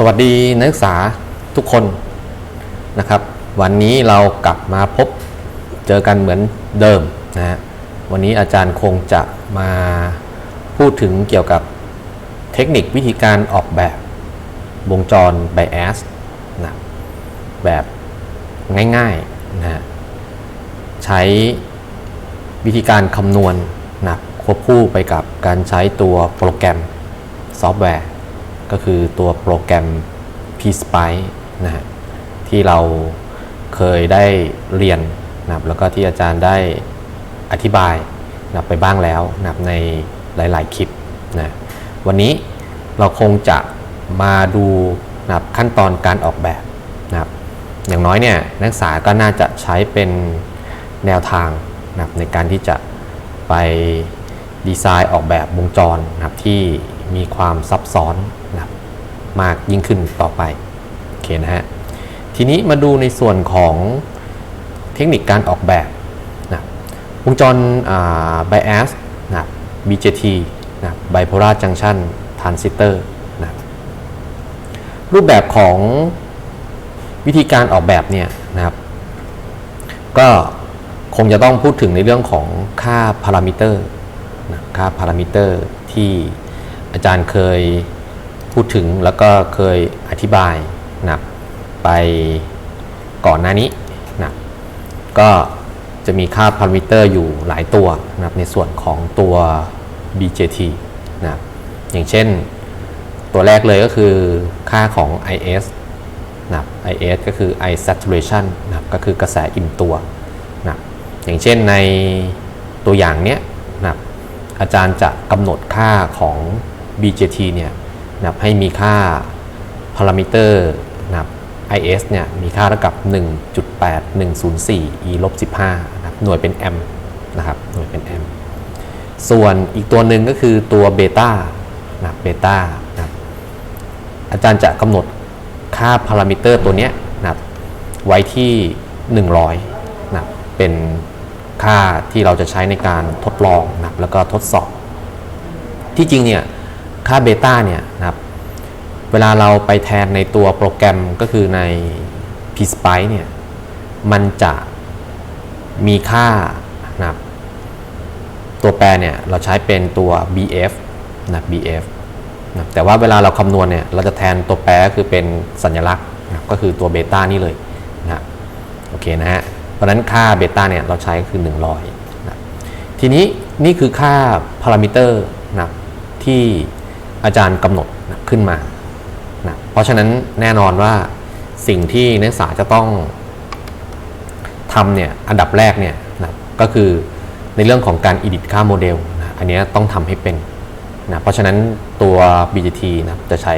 สวัสดีนักศึกษาทุกคนนะครับ วันนี้เรากลับมาพบเจอกันเหมือนเดิมนะฮะวันนี้อาจารย์คงจะมาพูดถึงเกี่ยวกับเทคนิควิธีการออกแบบวงจร bias นะแบบง่ายๆนะฮะใช้วิธีการคำนวณนะควบคู่ไปกับการใช้ตัวโปรแกรมซอฟต์แวร์ ก็คือตัวโปรแกรม PSpice นะฮะที่เราเคยได้เรียนนะครับแล้วก็ที่อาจารย์ได้อธิบายนะครับไปบ้างแล้วนะครับในหลาย ๆ คลิปนะวันนี้เราคงจะมาดูนะครับขั้นตอนการออกแบบนะครับอย่างน้อยเนี่ยนักศึกษาก็น่าจะใช้เป็นแนวทางนะครับในการที่จะไปดีไซน์ออกแบบวงจรนะครับที่มีความซับซ้อน มากยิ่งขึ้นต่อไปโอเคนะฮะทีนี้มาดูในส่วนของเทคนิคการออกแบบนะวงจรอ่า bias นะ BJT นะ bipolar junction transistor นะรูปแบบของวิธีการออกแบบเนี่ยนะครับ ก็คงจะต้องพูดถึงในเรื่องของค่าพารามิเตอร์นะค่าพารามิเตอร์ที่อาจารย์เคย พูดถึงแล้วก็เคยอธิบายนะไปก่อนหน้านี้นะก็จะมีค่าพารามิเตอร์อยู่หลายตัวนะในส่วนของตัว BJT นะอย่างเช่นตัวแรกเลยก็คือค่าของ IS นะ IS ก็คือ I saturation นะก็คือกระแสอิ่มตัวนะอย่างเช่นในตัวอย่างเนี้ยนะอาจารย์จะกำหนดค่าของ BJT เนี่ย นะให้มีค่าพารามิเตอร์นะ IS เนี่ยมีค่าเท่ากับ 1.8104 e ลบ15นะครับหน่วยเป็นแอมป์นะครับหน่วยเป็นแอมป์ส่วนอีกตัวหนึ่งก็คือตัวเบต้านะเบต้านะอาจารย์จะกำหนดค่าพารามิเตอร์ตัวเนี้ยนะไว้ที่ 100นะเป็นค่าที่เราจะใช้ในการทดลองนะแล้วก็ทดสอบ ที่จริงเนี่ย ค่าเบต้าเนี่ยนะครับ เวลาเราไปแทนในตัวโปรแกรมก็คือใน PSpice เนี่ย มันจะมีค่านะครับตัวแปรเนี่ย เราใช้เป็นตัว BF นะ BF นะแต่ว่าเวลาเราคำนวณเนี่ย เราจะแทนตัวแปรก็คือเป็นสัญลักษณ์นะก็คือตัวเบต้านี่เลยนะโอเคนะฮะ เพราะฉะนั้นค่าเบต้าเนี่ย เราใช้ก็คือ 100นะทีนี้นี่คือค่าพารามิเตอร์นะที่ อาจารย์กำหนดนะขึ้นมานะเพราะฉะนั้นแน่นอนว่าสิ่งที่นักศึกษาจะต้องทำเนี่ยอันดับแรกเนี่ยนะก็คือในเรื่องของการ edit ค่าโมเดลนะอันนี้ต้องทำให้เป็นนะเพราะฉะนั้นตัว BGT นะจะใช้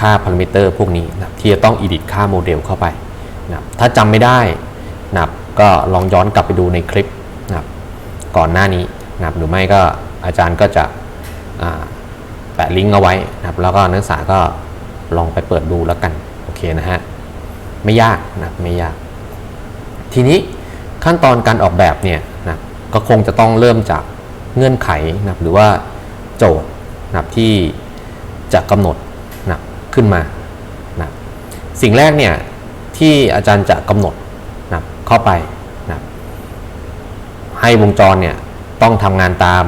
ค่าพารามิเตอร์พวกนี้นะที่จะต้อง edit ค่าโมเดลเข้าไปนะถ้าจำไม่ได้นะก็ลองย้อนกลับไปดูในคลิปนะก่อนหน้านี้นะหรือไม่ก็อาจารย์ก็จะ แปะลิงก์เอาไว้นะครับแล้วก็นักศึกษาก็ลองไปเปิดดูแล้วกันโอเคนะฮะไม่ยากนะไม่ยาก ทีนี้ขั้นตอนการออกแบบเนี่ยนะก็คงจะต้องเริ่มจากเงื่อนไขนะหรือว่าโจทย์นะที่จะกำหนดนะขึ้นมานะสิ่งแรกเนี่ยที่อาจารย์จะกำหนดนะเข้าไปนะให้วงจรเนี่ยต้องทำงานตาม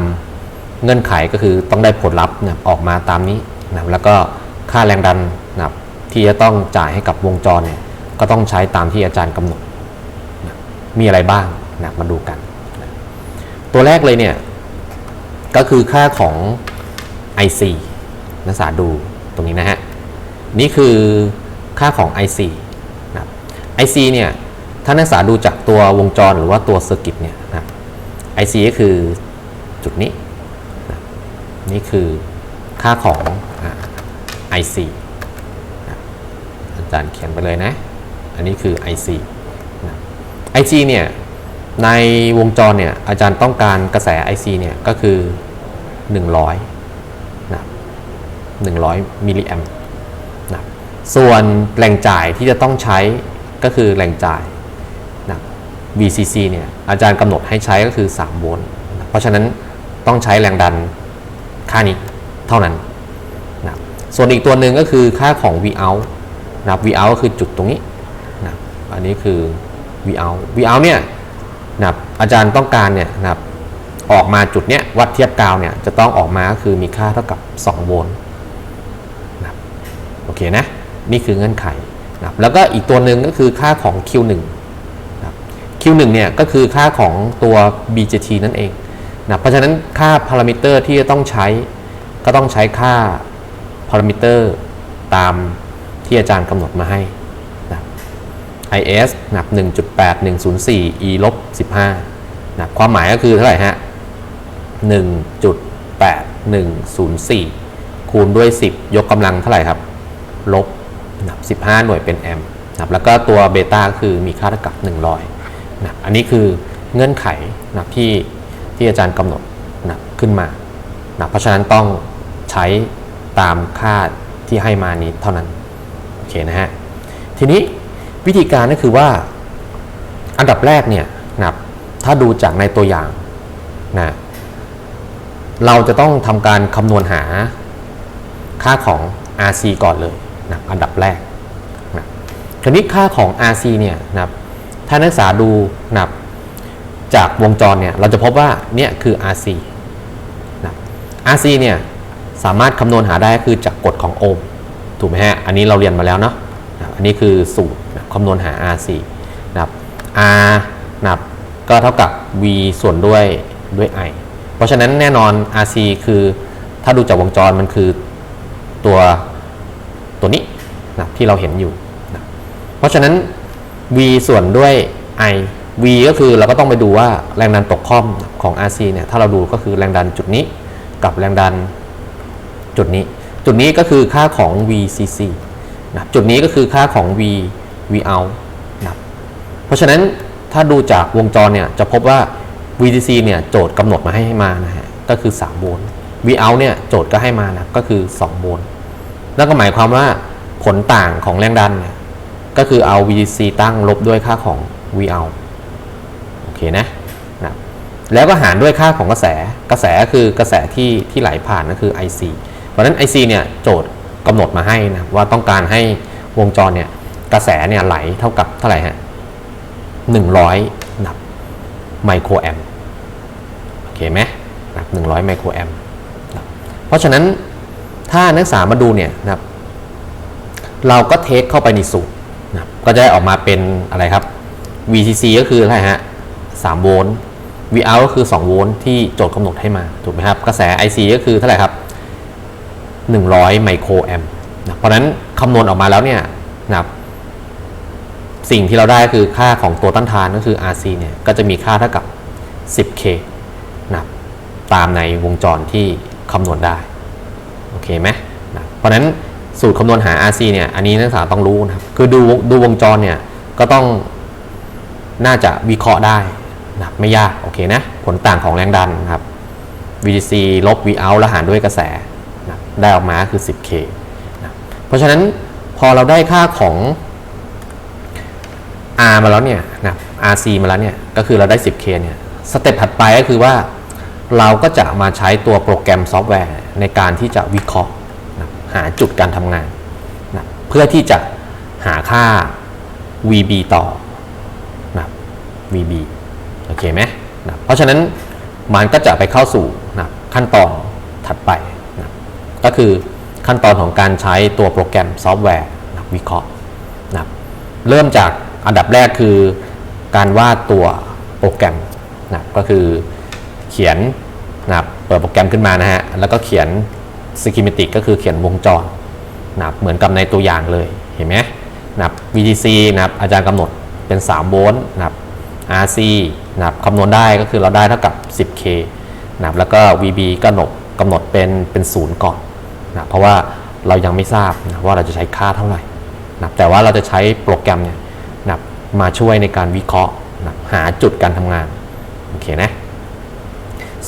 เงื่อนไขก็คือต้องได้ผลลัพธ์นะออกมาตามนี้นะแล้วก็ค่าแรงดันนะที่จะต้องจ่ายให้กับวงจรเนี่ยก็ต้องใช้ตามที่อาจารย์กำหนดนะมีอะไรบ้างนะมาดูกันนะตัวแรกเลยเนี่ยก็คือค่าของ IC นักศึกษาดูตรงนี้นะฮะนี่คือค่าของ IC นะ IC เนี่ยถ้านักศึกษาดูจากตัววงจรหรือว่าตัวเซอร์กิตเนี่ยนะ IC ก็คือจุดนี้ นี่คือค่าของอ่า IC นอาจารย์เขียนไปเลยนะ อันนี้คือ IC นะ IC เนี่ยในวงจรเนี่ยอาจารย์ต้องการกระแส IC เนี่ยก็คือ 100นะ100มิลลิแอมนะส่วนแหล่งจ่ายที่จะต้องใช้ก็คือแหล่งจ่ายนะ VCC เนี่ยอาจารย์กำหนดให้ใช้ก็คือ 3 โวลต์ เพราะฉะนั้นต้องใช้แรงดัน ค่านี้เท่านั้นนะส่วนอีกตัวหนึ่งก็คือค่าของ v out นะครับ v out ก็คือจุดตรงนี้นะครับอันนี้คือ v out v out เนี่ยนะครับอาจารย์ต้องการเนี่ยนะครับออกมาจุดเนี้ยวัดเทียบกาวเนี่ยจะต้องออกมาก็คือมีค่าเท่ากับ 2 โวลต์นะโอเคนะนี่คือเงื่อนไขนะครับแล้วก็อีกตัวหนึ่งก็คือค่าของ Q1 นะครับ Q1 เนี่ยก็คือค่าของตัว BJT นั่นเอง นะเพราะฉะนั้นค่าพารามิเตอร์ที่จะต้องใช้ก็ต้องใช้ค่าพารามิเตอร์ตามที่อาจารย์กำหนดมาให้นะ IS นะครับ1.8104 E ลบ15นะความหมายก็คือเท่าไหร่ฮะ 1.8104 คูณด้วย 10 ยกกำลังเท่าไหร่ครับ ลบนะครับ15 หน่วยเป็นแอมป์นะแล้วก็ตัวเบต้าคือมีค่าเท่ากับ 100นะอันนี้คือเงื่อนไขนะที่ ที่อาจารย์กำหนดนะครับขึ้นมานะเพราะฉะนั้นต้องใช้ตามค่าที่ให้มานี้เท่านั้นโอเคนะฮะทีนี้วิธีการก็คือว่าอันดับแรกเนี่ยนะครับถ้าดูจากในตัวอย่างนะเราจะต้องทำการคำนวณหาค่าของ RC ก่อนเลยนะอันดับแรกนะทีนี้ค่าของ RC เนี่ยนะครับถ้านักศึกษาดูนะครับ จากวงจรเนี่ยเราจะพบว่าเนี่ยคือ RC นะ RC เนี่ยสามารถคำนวณหาได้คือจากกฎของโอห์มถูกไหมฮะ อันนี้เราเรียนมาแล้วเนาะอันนี้คือสูตรนะคำนวณหา RC นะครับ R นะครับก็เท่ากับ V ส่วนด้วยด้วย I เพราะฉะนั้นแน่นอน RC คือถ้าดูจากวงจรมันคือตัวตัวนี้นะที่เราเห็นอยู่นะเพราะฉะนั้น V ส่วนด้วย I V ก็คือเราก็ต้องไปดูว่าแรงดันตกค่อมของ RC เนี่ยถ้าเราดูก็คือแรงดันจุดนี้กับแรงดันจุดนี้ จุดนี้ก็คือค่าของ VCC นะจุดนี้ก็คือค่าของ V V out นะเพราะฉะนั้นถ้าดูจากวงจรเนี่ยจะพบว่า VCC เนี่ยโจทย์กำหนดมาให้มานะฮะก็คือ 3 โวลต์ V out เนี่ยโจทย์ก็ให้มานะก็คือ 2 โวลต์แล้วก็หมายความว่าผลต่างของแรงดันเนี่ยก็คือเอา VCC ตั้งลบด้วยค่าของ V out เคนะนะแล้วก็หารด้วยค่าของกระแสกระแสคือกระแสที่ที่ไหลผ่านก็คือ IC เพราะฉะนั้น IC เนี่ยโจทย์กำหนดมาให้นะว่าต้องการให้วงจรเนี่ยกระแสเนี่ยไหลเท่ากับเท่าไหร่ฮะ100นับไมโครแอมโอเคไหมนับ100ไมโครแอมเพราะฉะนั้นถ้านักศึกษามาดูเนี่ยนะครับเราก็เทคเข้าไปในสูตรนะก็จะได้ออกมาเป็นอะไรครับ VCC ก็คืออะไรฮะ 3 โวลต์ V out ก็คือ 2 โวลต์ที่โจทย์กำหนดให้มา ถูกไหมครับ กระแส IC ก็คือเท่าไหร่ครับ 100 ไมโครแอมป์นะเพราะนั้นคำนวณออกมาแล้วเนี่ยนะครับสิ่งที่เราได้คือค่าของตัวต้านทานก็คือ RC เนี่ยก็จะมีค่าเท่ากับ 10K นะครับตามในวงจรที่คำนวณได้ โอเคไหมนะเพราะฉะนั้นสูตรคำนวณหา RC เนี่ยอันนี้นักศึกษาต้องรู้นะครับ คือดูดูวงจรเนี่ยก็ต้องน่าจะวิเคราะห์ได้ นะครับไม่ยากโอเคนะผลต่างของแรงดันนะครับ VDC ลบ V out แล้วหารด้วยกระแสนะได้ออกมาคือ 10K นะเพราะฉะนั้นพอเราได้ค่าของ R มาแล้วเนี่ยนะ RC มาแล้วเนี่ย ก็คือเราได้ 10K เนี่ยสเต็ปถัดไปก็คือว่าเราก็จะมาใช้ตัวโปรแกรมซอฟต์แวร์ในการที่จะวิเคราะห์นะหาจุดการทำงานนะเพื่อที่จะหาค่า VB ต่อนะ VB โอเคไหมนะเพราะฉะนั้นมันก็จะไปเข้าสู่นะขั้นตอนถัดไปนะก็คือขั้นตอนของการใช้ตัวโปรแกรมซอฟต์แวร์นะวิเคราะห์นะเริ่มจากอันดับแรกคือการวาดตัวโปรแกรมนะก็คือเขียนนะเปิดโปรแกรมขึ้นมานะฮะ แล้วก็เขียน schematic ก็คือเขียนวงจรนะเหมือนกับในตัวอย่างเลย เห็นไหมนะ VTC นะอาจารย์กำหนดเป็น 3 โวลต์นะ RC นะครับคำนวณได้ก็คือเราได้เท่ากับ 10K นะครับแล้วก็ VB ก็หนดกำหนดเป็นเป็นศูนย์ก่อนนะเพราะว่าเรายังไม่ทราบนะว่าเราจะใช้ค่าเท่าไหร่นะแต่ว่าเราจะใช้โปรแกรมเนี่ยนะมาช่วยในการวิเคราะห์นะหาจุดการทำงานโอเคนะ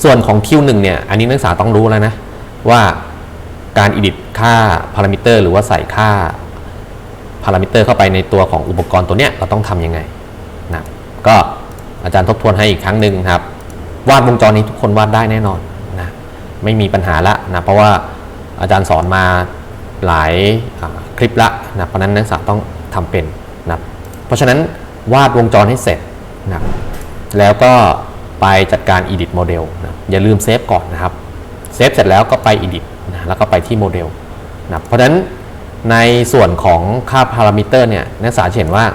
ส่วนของ Q1 เนี่ยอันนี้นักศึกษาต้องรู้แล้วนะว่าการอิดิตค่าพารามิเตอร์หรือว่าใส่ค่าพารามิเตอร์เข้าไปในตัวของอุปกรณ์ตัวเนี้ยเราต้องทำยังไง ก็อาจารย์ทบทวนให้อีกครั้งหนึ่งครับ วาดวงจรนี้ทุกคนวาดได้แน่นอนนะไม่มีปัญหาละนะเพราะว่าอาจารย์สอนมาหลายคลิปละนะเพราะนั้นนักศึกษาต้องทำเป็นนะเพราะฉะนั้นวาดวงจรให้เสร็จนะแล้วก็ไปจัดการ edit model นะอย่าลืมเซฟก่อนนะครับเซฟเสร็จแล้วก็ไป edit นะแล้วก็ไปที่โมเดลนะเพราะฉะนั้นในส่วนของค่าพารามิเตอร์เนี่ยนักศึกษาเห็นว่า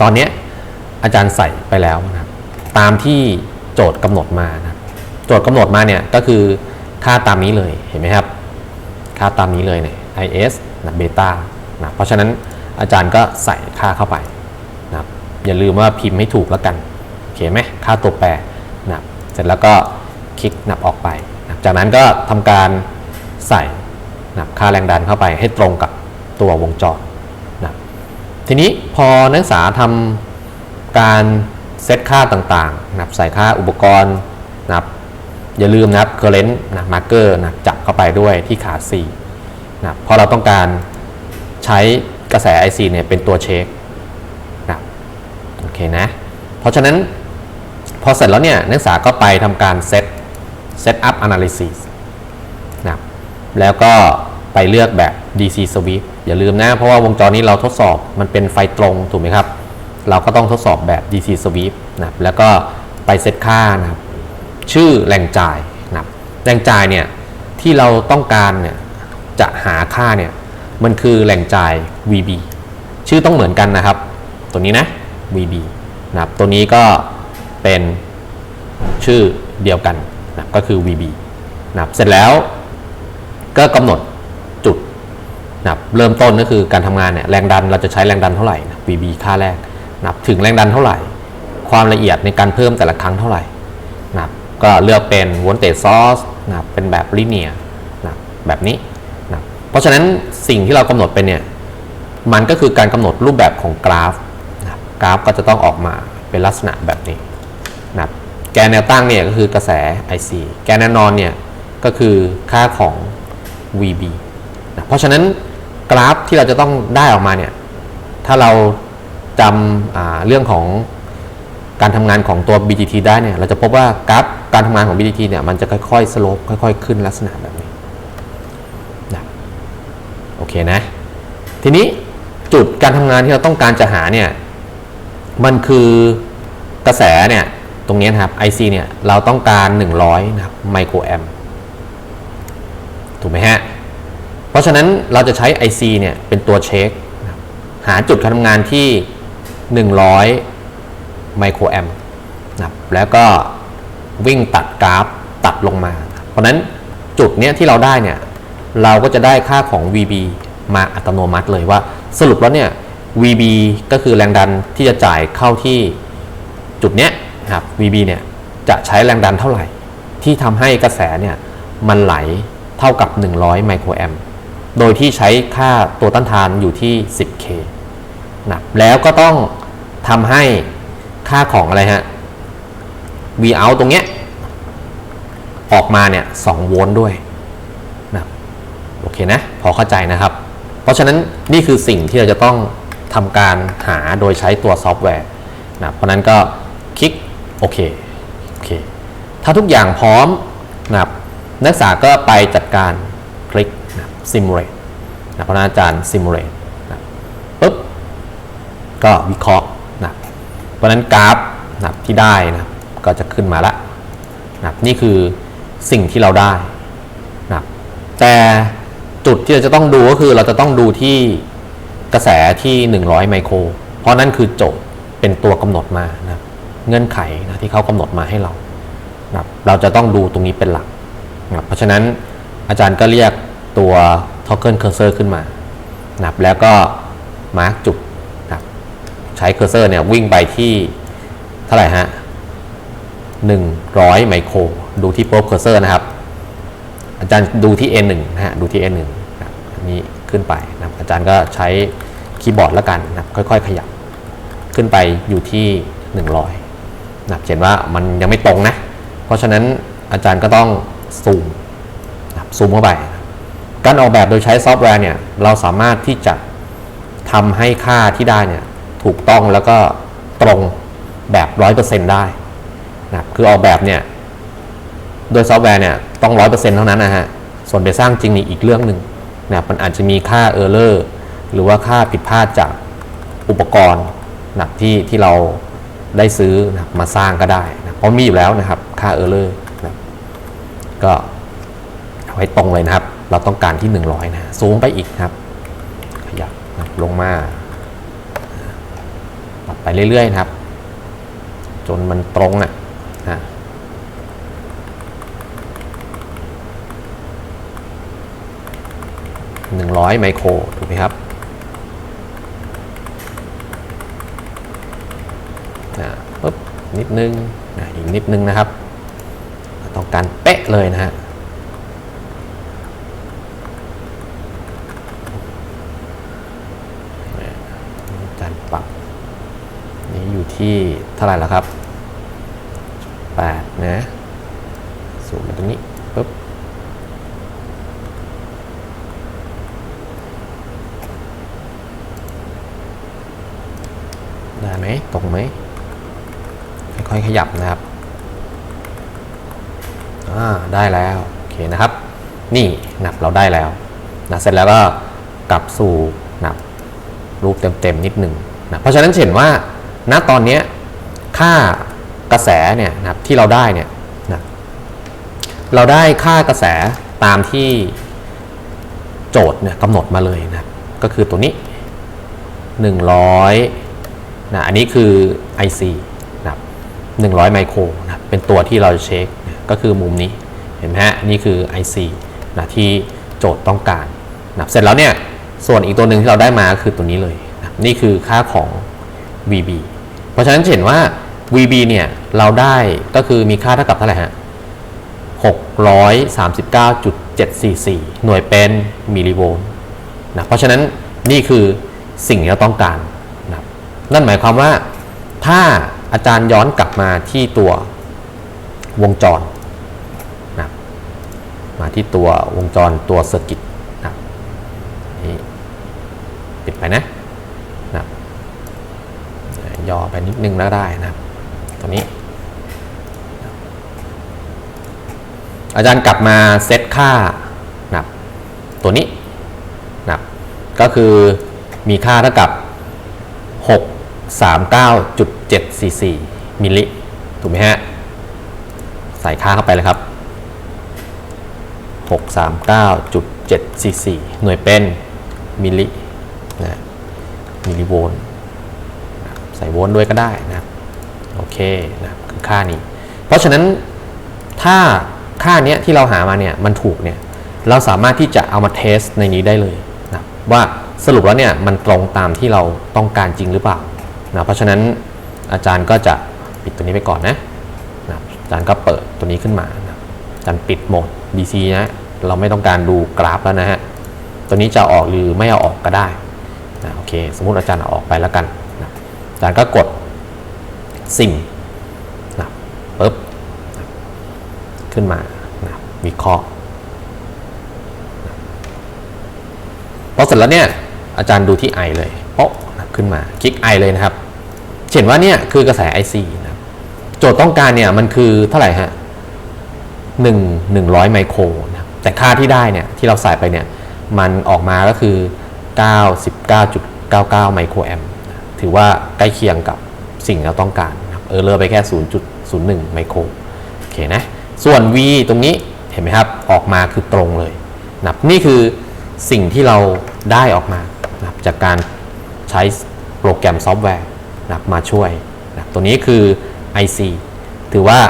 ตอนนี้ อาจารย์ใส่ไปแล้วนะครับตามที่โจทย์กำหนดมานะโจทย์กำหนดมาเนี่ยก็คือค่าตามนี้เลยเห็นไหมครับ ค่าตามนี้เลยเนี่ย is นะเบต้านะเพราะฉะนั้นอาจารย์ก็ใส่ค่าเข้าไปนะครับอย่าลืมว่าพิมพ์ให้ถูกแล้วกันโอเคไหมค่าตัวแปรนะเสร็จแล้วก็คลิกนับออกไปนะจากนั้นก็ทำการใส่นะครับค่าแรงดันเข้าไปให้ตรงกับตัววงจรนะทีนี้พอนักศึกษาทำ การเซตค่าต่างๆนะครับใส่ค่าอุปกรณ์นะครับอย่าลืมนะครับ current นะ marker นะจับเข้าไปด้วยที่ขา C นะเพราะเราต้องการใช้กระแส IC เนี่ยเป็นตัวเช็คนะโอเคนะ เพราะฉะนั้นพอเสร็จแล้วเนี่ยนักศึกษาก็ไปทำการเซต set up analysis นะแล้วก็ไปเลือกแบบ DC switch อย่าลืมนะ เพราะว่าวงจรนี้เราทดสอบมันเป็นไฟตรงถูกไหมครับ เราก็ต้องทดสอบแบบ DC switch นะแล้วก็ไปเซตค่านะครับชื่อแหล่งจ่ายนะครับแหล่งจ่ายเนี่ยที่เราต้องการเนี่ยจะหาค่าเนี่ยมันคือแหล่งจ่าย VB ชื่อต้องเหมือนกันนะครับ ตัวนี้นะ VB นะครับตัวนี้ก็เป็นชื่อเดียวกันนะครับก็คือ VB นะครับเสร็จแล้วก็กำหนดจุดนะครับเริ่มต้นก็คือการทำงานเนี่ยแรงดันเราจะใช้แรงดันเท่าไหร่นะ VB ค่าแรก นะครับถึงแรงดันเท่าไหร่ ความละเอียดในการเพิ่มแต่ละครั้งเท่าไหร่นะครับก็เลือกเป็น voltage source นะครับเป็นแบบ linear นะครับแบบนี้นะครับเพราะฉะนั้นสิ่งที่เรากำหนดเป็นเนี่ยมันก็คือการกำหนดรูปแบบของกราฟนะกราฟก็จะต้องออกมาเป็นลักษณะแบบนี้นะครับแกนแนวตั้งเนี่ยก็คือกระแส IC แกนแนวนอนเนี่ยก็คือค่าของ VB นะเพราะฉะนั้นกราฟที่เราจะต้องได้ออกมาเนี่ยถ้าเรา จำเรื่องของการทำงานของตัว BGT ได้เนี่ยเราจะพบว่ากราฟการทำงานของ BGT เนี่ยมันจะค่อยๆสโลปค่อย ๆ ขึ้นลักษณะแบบนี้นะโอเคนะ ทีนี้จุดการทำงานที่เราต้องการจะหาเนี่ยมันคือกระแสเนี่ยตรงนี้นะครับ IC เนี่ยเราต้องการ 100นะครับไมโครแอมถูกไหมฮะ เพราะฉะนั้นเราจะใช้ IC เนี่ยเป็นตัวเช็ค หาจุดการทำงานที่ 100 ไมโครแอมป์นะครับแล้วก็วิ่งตัดกราฟตัดลงมา เพราะนั้นจุดเนี้ยที่เราได้เนี่ยเราก็จะได้ค่าของ VB มาอัตโนมัติเลยว่า สรุปแล้วเนี่ย VB ก็คือแรงดันที่จะจ่ายเข้าที่จุดเนี้ยครับ VB เนี่ยจะใช้แรงดันเท่าไหร่ ที่ทำให้กระแสเนี่ยมันไหลเท่ากับ 100 ไมโครแอมป์โดยที่ใช้ค่าตัวต้านทานอยู่ที่ 10K นะแล้วก็ต้องทำให้ค่าของอะไรฮะ V out ตรงเนี้ยออกมาเนี่ย2โวลต์ด้วยนะโอเคนะ พอเข้าใจนะครับ เพราะฉะนั้นนี่คือสิ่งที่เราจะต้องทำการหาโดยใช้ตัวซอฟต์แวร์นะเพราะนั้นก็คลิกโอเคโอเค ถ้าทุกอย่างพร้อมนะครับนักศึกษาก็ไปจัดการคลิกนะ simulate นะเพราะนั้นอาจารย์ simulate ก็วิเคราะห์นะเพราะนั้นกราฟนะที่ได้นะก็จะขึ้นมาละนะนี่คือสิ่งที่เราได้นะแต่จุดที่เราจะต้องดูก็คือเราจะต้องดูที่กระแสที่ 100 ไมโคร เพราะนั่นคือโจทย์เป็นตัวกำหนดมานะเงื่อนไขนะที่เขากำหนดมาให้เรานะเราจะต้องดูตรงนี้เป็นหลักนะเพราะฉะนั้นอาจารย์ก็เรียกตัว toggle cursor ขึ้นมานะแล้วก็มาร์กจุด ใช้เคอร์เซอร์เนี่ยวิ่งไปที่เท่าไหร่ฮะ100 ไมโคร ดูที่โป๊บเคอร์เซอร์นะครับ อาจารย์ดูที่ N1 นะฮะดูที่ N1 นะอันนี้ขึ้นไปนะอาจารย์ก็ใช้คีย์บอร์ดแล้วกันนะค่อยๆ ขยับ ขึ้นไปอยู่ที่ 100นะเห็นว่ามันยังไม่ตรงนะ เพราะฉะนั้นอาจารย์ก็ต้องซูมนะซูมเข้าไปนะการออกแบบโดยใช้ซอฟต์แวร์เนี่ยเราสามารถที่จะทำให้ค่าที่ได้เนี่ย ถูกต้องแล้วก็ตรงแบบร้อยเปอร์เซ็นได้นะครับคือออกแบบเนี่ยโดยซอฟต์แวร์เนี่ยต้องร้อยเปอร์เซ็นเท่านั้นนะฮะ ส่วนไปสร้างจริงนี่อีกเรื่องหนึ่งนะมันอาจจะมีค่า Error หรือว่าค่าผิดพลาดจากอุปกรณ์นะที่ที่เราได้ซื้อนะมาสร้างก็ได้นะเพราะมีอยู่แล้วนะครับค่า Error นะครับก็เอาไว้ตรงเลยนะครับ เราต้องการที่ 100 นะซูมไปอีกครับ ขยับนะลงมา ไปเรื่อยๆนะครับ จนมันตรงอะอะหนึ่งร้อยไมโครถูกไหมครับนะปุ๊บนิดนึงนะอีกนิดนึงนะครับ ต้องการเป๊ะเลยนะฮะ การปรับ นี่อยู่ ที่เท่าไหร่แล้วครับ 8 นะสูงมาตรงนี้ปุ๊บได้ไหมตรงไหมค่อยๆขยับนะครับอ่าได้แล้ว โอเคนะครับ นี่หนับเราได้แล้วนะเสร็จแล้วก็กลับสู่หนับรูปเต็มๆนิดหนึ่งนะเพราะฉะนั้นเห็นว่า ณตอนนี้ค่ากระแสเนี่ยนะครับที่เราได้เนี่ยนะเราได้ค่ากระแสตามที่โจทย์เนี่ยกำหนดมาเลยนะก็คือตัวนี้ 100นะอันนี้คือ IC นะครับ100 ไมโครนะเป็นตัวที่เราจะเช็คนะก็คือมุมนี้เห็นไหมฮะนี่คือ IC นะที่โจทย์ต้องการนะเสร็จแล้วเนี่ยส่วนอีกตัวหนึ่งที่เราได้มาคือตัวนี้เลยนะนี่คือค่าของ VB ราะฉะนั้นเห็นว่า VB เนี่ย เราได้ก็คือมีค่าเท่ากับเท่าไหร่ฮะ639.744 หน่วยเป็นมิลลิโวลต์นะเพราะฉะนั้นนี่คือสิ่งที่เราต้องการนะนั่นหมายความว่าถ้าอาจารย์ย้อนกลับมาที่ตัววงจรนะมาที่ตัววงจรตัวเซอร์กิตนะนี่ปิดไปนะ ย่อไปนิดนึงแล้วได้นะครับตัวนี้ อาจารย์กลับมาเซตค่านะครับตัวนี้นะครับก็คือมีค่าเท่ากับ 639.744มิลลิถูกไหมฮะ ใส่ค่าเข้าไปเลยครับ 639.744 หน่วยเป็นมิลลินะมิลลิโวลต์ ใส่โวลต์ด้วยก็ได้นะโอเคนะคือค่านี้ เพราะฉะนั้นถ้าค่าเนี้ยที่เราหามาเนี่ยมันถูกเนี่ยเราสามารถที่จะเอามาเทสในนี้ได้เลยนะว่าสรุปแล้วเนี่ยมันตรงตามที่เราต้องการจริงหรือเปล่านะเพราะฉะนั้นอาจารย์ก็จะปิดตัวนี้ไปก่อนนะนะอาจารย์ก็เปิดตัวนี้ขึ้นมานะอาจารย์ปิดโหมด DC นะเราไม่ต้องการดูกราฟแล้วนะฮะตัวนี้จะออกหรือไม่เอาออกก็ได้นะโอเค สมมุติอาจารย์เอาออกไปแล้วกัน อาจารย์ก็กดสิ่งนะปึ๊บขึ้นมานะวิเคราะห์พอเสร็จแล้วเนี่ยอาจารย์ดูที่ไอเลยโป๊ะนะขึ้นมาคลิกไอเลยนะครับเห็นว่าเนี่ยคือกระแส IC นะครับโจทย์ต้องการเนี่ยมันคือเท่าไหร่ฮะหนึ่งหนึ่งร้อยไมโครนะแต่ค่าที่ได้เนี่ยที่เราใส่ไปเนี่ยมันออกมาก็คือ 99.99 ไมโครแอมป์ ถือว่าใกล้เคียงกับสิ่งที่เราต้องการเออเลอไปแค่ 0.01 ไมโครโอเคนะส่วน V ตรงนี้เห็นไหมครับออกมาคือตรงเลยนับนี่คือสิ่งที่เราได้ออกมานะจากการใช้โปรแกรมซอฟต์แวร์นับมาช่วยนะตัวนี้คือ IC ถือว่า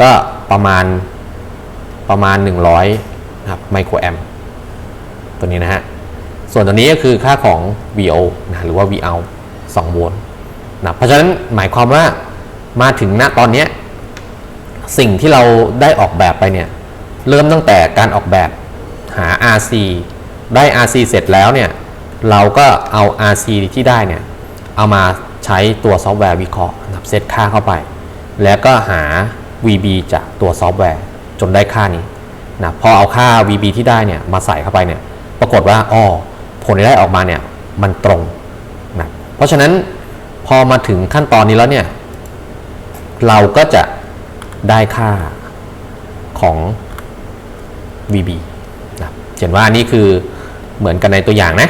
ก็ประมาณประมาณ 100นะครับไมโครแอมตัวนี้นะฮะ ส่วนตัวนี้ก็คือค่าของ VO นะหรือว่า Vout 2โวลต์นะเพราะฉะนั้นหมายความว่ามาถึงณตอนนี้สิ่งที่เราได้ออกแบบไปเนี่ยเริ่มตั้งแต่การออกแบบหา RC ได้ RC เสร็จแล้วเนี่ยเราก็เอา RC ที่ได้เนี่ยเอามาใช้ตัวซอฟต์แวร์วิเคราะห์นับเซตค่าเข้าไป แล้วก็หา VB จากตัวซอฟต์แวร์จนได้ค่านี้นะพอเอาค่า VB ที่ได้เนี่ยมาใส่เข้าไปเนี่ยปรากฏว่าอ๋อผลที่ได้ออกมาเนี่ยมันตรง เพราะฉะนั้นพอมาถึงขั้นตอนนี้แล้วเนี่ย เราก็จะได้ค่าของ VB นะเห็นว่านี่คือเหมือนกันในตัวอย่างนะ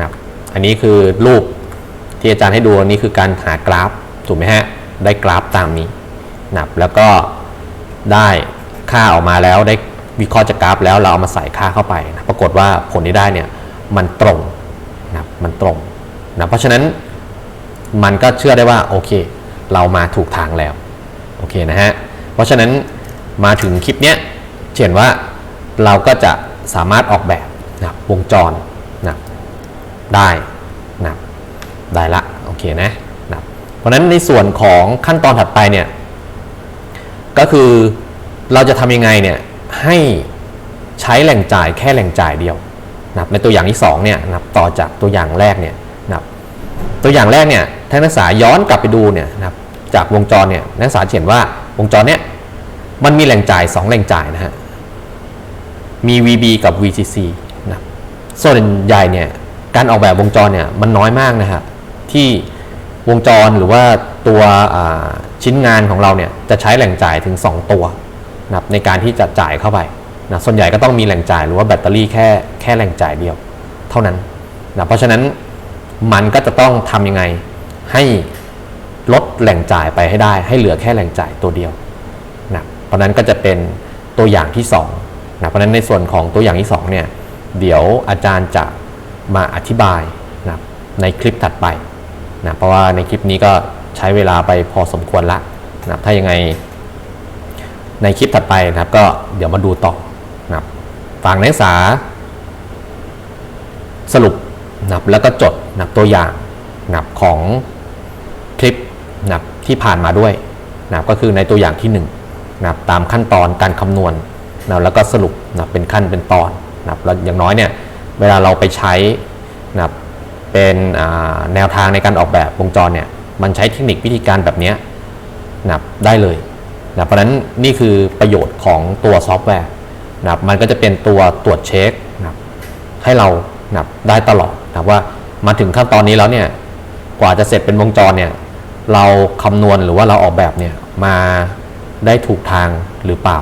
นะอันนี้คือรูปที่อาจารย์ให้ดูอันนี้คือการหากราฟถูกไหมฮะ ได้กราฟตามนี้นะแล้วก็ได้ค่าออกมาแล้วได้วิเคราะห์จากกราฟแล้วเราเอามาใส่ค่าเข้าไปนะปรากฏว่าผลที่ได้เนี่ยมันตรงนะมันตรง นะเพราะฉะนั้นมันก็เชื่อได้ว่าโอเค เรามาถูกทางแล้วโอเคนะฮะเพราะฉะนั้นมาถึงคลิปเนี้ยเห็นว่าเราก็จะสามารถออกแบบนะวงจรนะได้นะได้ละโอเคนะนะเพราะฉะนั้นในส่วนของขั้นตอนถัดไปเนี่ยก็คือเราจะทำยังไงเนี่ยให้ใช้แหล่งจ่ายแค่แหล่งจ่ายเดียวนะในตัวอย่างที่2เนี่ยนะต่อจากตัวอย่างแรกเนี่ย ตัวอย่างแรกเนี่ยท่านนักศึกษาย้อนกลับไปดูเนี่ยนะครับจากวงจรเนี่ยนักศึกษาเห็นว่าวงจรเนี่ยมันมีแหล่งจ่าย 2 แหล่งจ่ายนะฮะมี VB กับ VCC นะส่วนใหญ่เนี่ยการออกแบบวงจรเนี่ยมันน้อยมากนะฮะที่วงจรหรือว่าตัวชิ้นงานของเราเนี่ยจะใช้แหล่งจ่ายถึง 2 ตัวนะครับในการที่จะจ่ายเข้าไปนะส่วนใหญ่ก็ต้องมีแหล่งจ่ายหรือว่าแบตเตอรี่แค่แค่แหล่งจ่ายเดียว เท่านั้นนะเพราะฉะนั้น มันก็จะต้องทำยังไงให้ลดแหล่งจ่ายไปให้ได้ ให้เหลือแค่แหล่งจ่ายตัวเดียวนะเพราะนั้นก็จะเป็นตัวอย่างที่2นะเพราะนั้นในส่วนของตัวอย่างที่2เนี่ยเดี๋ยวอาจารย์จะมาอธิบายนะในคลิปถัดไปนะเพราะว่าในคลิปนี้ก็ใช้เวลาไปพอสมควรละนะถ้ายังไงในคลิปถัดไปนะครับ ก็เดี๋ยวมาดูต่อนะครับฝากนักศึกษาสรุป นะครับแล้วก็จดนะครับตัวอย่างนะครับของคลิปนะครับที่ผ่านมาด้วยนะครับก็คือในตัวอย่างที่1นะครับตามขั้นตอนการคำนวณนะครับแล้วก็สรุปนะครับเป็นขั้นเป็นตอนนะครับแล้วอย่างน้อยเนี่ยเวลาเราไปใช้นะครับเป็นแนวทางในการออกแบบวงจรเนี่ยมันใช้เทคนิควิธีการแบบนี้ยนะครับได้เลยนะเพราะนั้นนี่คือประโยชน์ของตัวซอฟต์แวร์นะครับมันก็จะเป็นตัวตรวจเช็คนะครับให้เรานะครับได้ตลอด นะครับว่ามาถึงขั้นตอนนี้แล้วเนี่ยกว่าจะเสร็จเป็นวงจรเนี่ยเราคำนวณหรือว่าเราออกแบบเนี่ยมาได้ถูกทางหรือเปล่า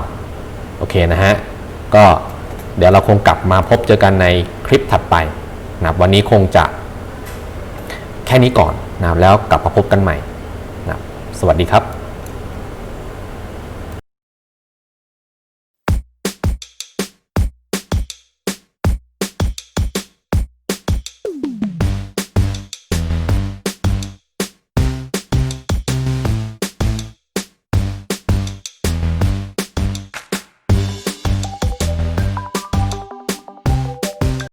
โอเคนะฮะก็เดี๋ยวเราคงกลับมาพบเจอกันในคลิปถัดไปนะวันนี้คงจะแค่นี้ก่อนนะแล้วกลับมาพบกันใหม่นะสวัสดีครับ